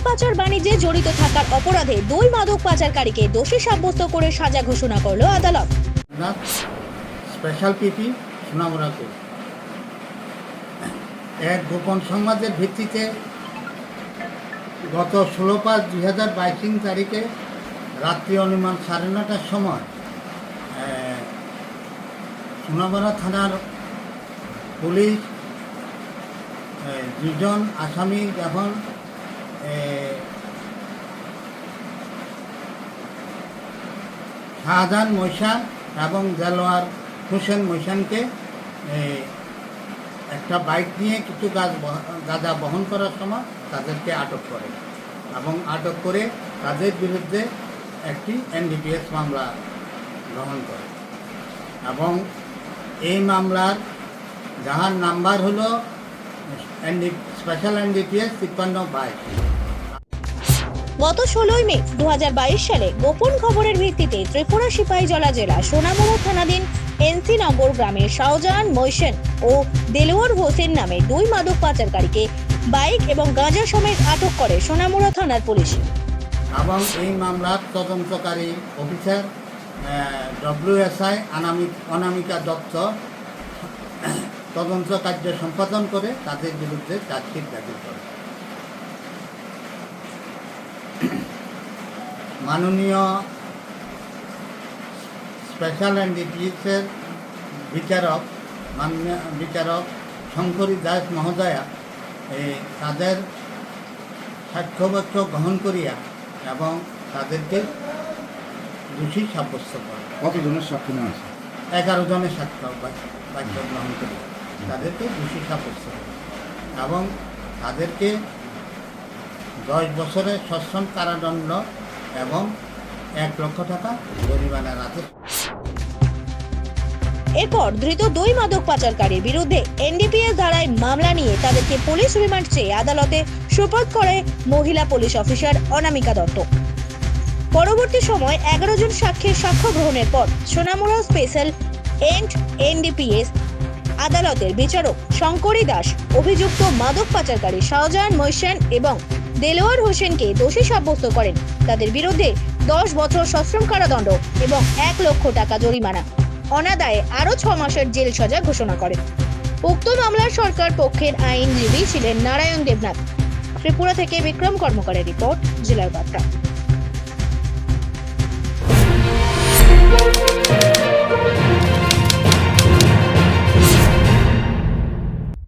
পাচার বাণিজ্যে জড়িত থাকার অপরাধে দুই মাদক পাচারকারীকে দোষী সাব্যস্ত করে সাজা ঘোষণা করল আদালত। Special PP Sonamura court. এক গোপন সংবাদের ভিত্তিতে গত ষোলো পাঁচ দুই হাজার বাইশিং তারিখে রাত্রি অনুমান সাড়ে নটার সময় আহ, সোনামুড়া থানার পুলিশ দুজন আসামি যখন শাহজাহান মৈশান এবং দেলোয়ার হোসেন মৈশানকে একটা বাইক নিয়ে কিছু গাছ গাঁজা বহন করার সময় তাদেরকে আটক করে এবং আটক করে তাদের বিরুদ্ধে একটি এনডিপিএস মামলা গ্রহণ করে। এবং এই মামলার যাহার নাম্বার হলো এনডি স্পেশাল এনডিপিএস তিপ্পান্ন বাইশ। গত ষোলোই মে দু হাজার বাইশ সালে গোপন খবরের ভিত্তিতে ত্রিপুরা সিপাহীজলা জেলা সোনামুড়া থানাধীন এনসি নগর গ্রামের শাহজাহান মৈশেন ও দেলোয়ার হোসেন নামে দুই মাদক পাচারকারীকে বাইক এবং গাঁজা সমেত আটক করে সোনামুড়া থানার পুলিশ। এবং এই মামলার তদন্তকারী অফিসার ডব্লিউএসআই অনামিকা দত্ত তদন্ত কার্য সম্পাদন করে তাদের বিরুদ্ধে চার্জশিট দাখিল করে মাননীয় স্পেশাল অ্যান্ড ডিপিএসের বিচারক মাননীয় বিচারক শঙ্করী দাস মহোদয়া এই তাদের সাক্ষ্যবাক্য গ্রহণ করিয়া এবং তাদেরকে দোষী সাব্যস্ত করে। কতজনের সাক্ষী নেওয়া আছে এগারো জনের সাক্ষ্য বাক্য গ্রহণ করি তাদেরকে দোষী সাব্যস্ত করে। এবং তাদেরকে দশ বছরের সশ্রম কারাদণ্ড এবং এক লক্ষ টাকা জরিমানার আদেশ এরপর ধৃত দুই মাদক পাচারকারীর বিরুদ্ধে এনডিপিএস ধারায় মামলা নিয়ে তাদেরকে পুলিশ রিমান্ড চেয়ে আদালতে সুপোর্ট করে মহিলা পুলিশ অফিসার অনামিকা দত্ত। পরবর্তী সময় এগারো জন সাক্ষীর সাক্ষ্য গ্রহণের পর সোনামুড়া স্পেশাল এন্ড এনডিপিএস আদালতের বিচারক শঙ্করী দাস, অভিযুক্ত মাদক পাচারকারী শাহজাহান মৈশান এবং দেলোয়ার হোসেনকে দোষী সাব্যস্ত করেন। তাদের বিরুদ্ধে দশ বছর সশ্রম কারাদণ্ড এবং এক লক্ষ টাকা জরিমানা। অনাদায়ে আরও ছ মাসের জেল সাজা ঘোষণা করেন। উক্ত মামলার সরকার পক্ষের আইনজীবী ছিলেন নারায়ণ দেবনাথ। ত্রিপুরা থেকে বিক্রম কর্মকারের রিপোর্ট, জেলার বার্তা।